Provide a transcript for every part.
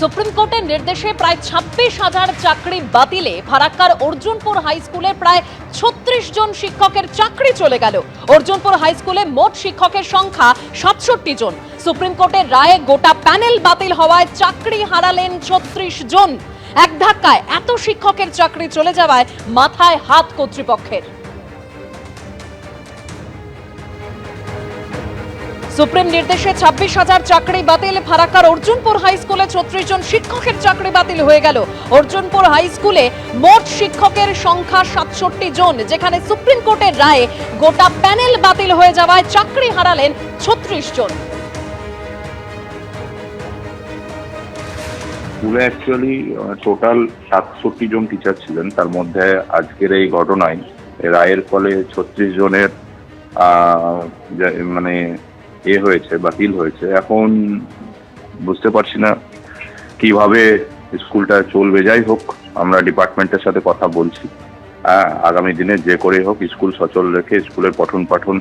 Supreme কোর্টের নির্দেশে প্রায় ছাব্বিশ হাজার চাকরি বাতিলে ফারাক্কার অর্জুনপুর হাই স্কুলের প্রায় ছত্রিশ জন শিক্ষকের চাকরি চলে গেল। অর্জুনপুর হাই স্কুলে মোট শিক্ষকের সংখ্যা সাতষট্টি জন। সুপ্রিম কোর্টের রায়ে গোটা প্যানেল বাতিল হওয়ায় চাকরি হারালেন ছত্রিশ জন। এক ধাক্কায় এত শিক্ষকের চাকরি চলে যাওয়ায় মাথায় হাত কর্তৃপক্ষের। সুপ্রিম নির্দেশে ছাব্বিশ হাজার চাকরি বাতিল, ফারাক্কার অর্জুনপুর হাই স্কুলে ছত্রিশ জন শিক্ষকের চাকরি বাতিল হয়ে গেল। অর্জুনপুর হাই স্কুলে মোট শিক্ষকের সংখ্যা সাতষট্টি জন, যেখানে সুপ্রিম কোর্টের রায়ে গোটা প্যানেল বাতিল হয়ে যাওয়ায় চাকরি হারালেন ছত্রিশ জন। স্কুলে অ্যাকচুয়ালি টোটাল সাতষট্টি জন টিচার ছিলেন। তার মধ্যে আজকের এই ঘটনায় রায়ের ফলে ছত্রিশ জনের মানে এ হয়েছে বাতিল হয়েছে। এখন বুঝতে পারছি না কীভাবে স্কুলটা চলবে। যাই হোক, আমরা ডিপার্টমেন্টের সাথে কথা বলছি। হ্যাঁ আগামী দিনে যে করে হোক, স্কুল সচল রেখে স্কুলের পঠন পাঠন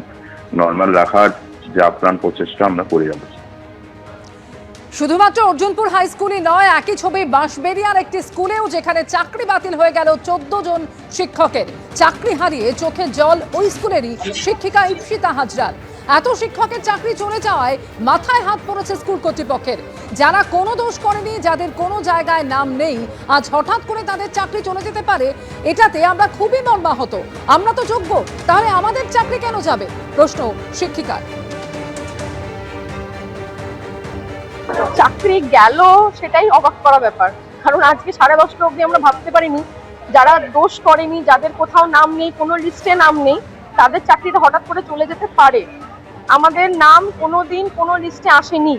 নর্মাল রাখার যে আপ্রাণ প্রচেষ্টা আমরা করে যাব। শুধুমাত্র অর্জুনপুর হাই স্কুলই নয়, একই ছবি বাঁশবেরিয়ার একটি স্কুলেও যেখানে চাকরি বাতিল হয়ে গেল চোদ্দ জন শিক্ষকের। চাকরি হারিয়ে চোখে জল ওই স্কুলেরই শিক্ষিকা ইপসিতা হাজরার। এত শিক্ষকের চাকরি চলে যাওয়ায় মাথায় হাত পড়েছে স্কুল কর্তৃপক্ষের। যারা কোনো দোষ করেনি, যাদের কোনো জায়গায় নাম নেই, আজ হঠাৎ করে তাদের চাকরি চলে যেতে পারে, এটাতে আমরা খুবই মর্মাহত। আমরা তো যোগ্য, তাহলে আমাদের চাকরি কেন যাবে? প্রশ্ন শিক্ষিকার। চাকরি গেল, সেটাই অবাক করা ব্যাপার। কারণ আজকে সাড়ে দশটা অবধি আমরা ভাবতে পারিনি, যারা দোষ করেনি, যাদের কোথাও নাম নেই, কোনো লিস্টে নাম নেই, তাদের চাকরিটা হঠাৎ করে চলে যেতে পারে। আমাদের নাম কোনো দিন কোনো লিস্টে আসেনি।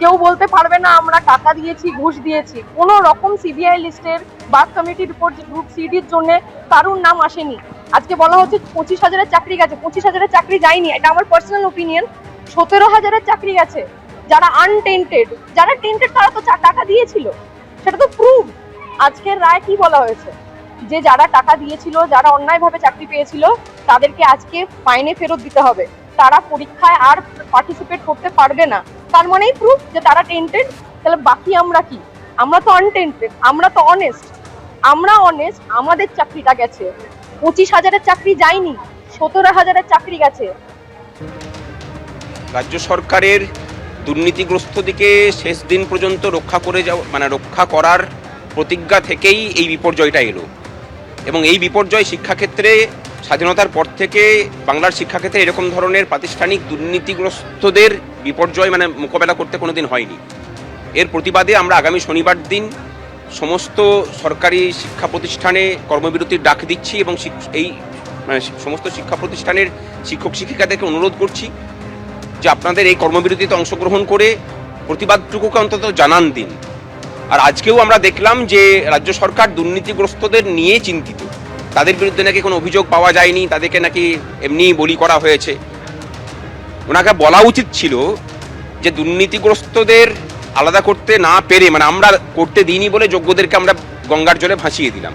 কেউ বলতে পারবে না, আমরা টাকা দিয়েছি, ঘুষ দিয়েছি। কোনো রকম সিবিআই লিস্টের বার্থ কমিটি রিপোর্ট গ্রুপ সিডির জন্য কারুর নাম আসেনি। আজকে বলা হচ্ছে পঁচিশ হাজারের চাকরি গেছে। পঁচিশ হাজারের চাকরি যায়নি, এটা আমার পার্সোনাল ওপিনিয়ন সতেরো হাজারের চাকরি গেছে। যারা আনটেন্টেড যারা টেন্টেড তারা তো টাকা দিয়েছিল। সেটা তো প্রুভ আজকের রায় কি বলা হয়েছে? যে যারা টাকা দিয়েছিল, যারা অন্যায়ভাবে চাকরি পেয়েছিল, তাদেরকে আজকে ফাইনে ফেরত দিতে হবে। তারা পরীক্ষায় আর পার্টিসিপেট করতে পারবে না। তার মানেই প্রুফ যে তারা টেন্টেড তাহলে বাকি আমরা কি? আমরা তো আনটেন্টেড আমরা তো অনেস্ট আমরা অনেস্ট আমাদের চাকরিটা গেছে। পঁচিশ হাজারের চাকরি যায়নি, সতেরো হাজারের চাকরি গেছে। রাজ্য সরকারের দুর্নীতিগ্রস্ত দিকে শেষ দিন পর্যন্ত রক্ষা করে যাওয়া মানে রক্ষা করার প্রতিজ্ঞা থেকেই এই বিপর্যয়টা এলো। এবং এই বিপর্যয় শিক্ষাক্ষেত্রে স্বাধীনতার পর থেকে বাংলার শিক্ষাক্ষেত্রে এরকম ধরনের প্রাতিষ্ঠানিক দুর্নীতিগ্রস্তদের বিপর্যয় মানে মোকাবেলা করতে কোনোদিন হয়নি। এর প্রতিবাদে আমরা আগামী শনিবার দিন সমস্ত সরকারি শিক্ষা প্রতিষ্ঠানে কর্মবিরতির ডাক দিচ্ছি এবং এই মানে সমস্ত শিক্ষা প্রতিষ্ঠানের শিক্ষক শিক্ষিকাদেরকে অনুরোধ করছি যে আপনাদের এই কর্মবিরতিতে অংশগ্রহণ করে প্রতিবাদটুকুকে অন্তত জানান দিন। আর আজকেও আমরা দেখলাম যে রাজ্য সরকার দুর্নীতিগ্রস্তদের নিয়ে চিন্তিত। তাদের বিরুদ্ধে নাকি কোনো অভিযোগ পাওয়া যায়নি, তাদেরকে নাকি এমনি বলি করা হয়েছে। ওনাকে বলা উচিত ছিল যে দুর্নীতিগ্রস্তদের আলাদা করতে না পেরে মানে আমরা করতে দিইনি বলে যোগ্যদেরকে আমরা গঙ্গার জলে ভাসিয়ে দিলাম।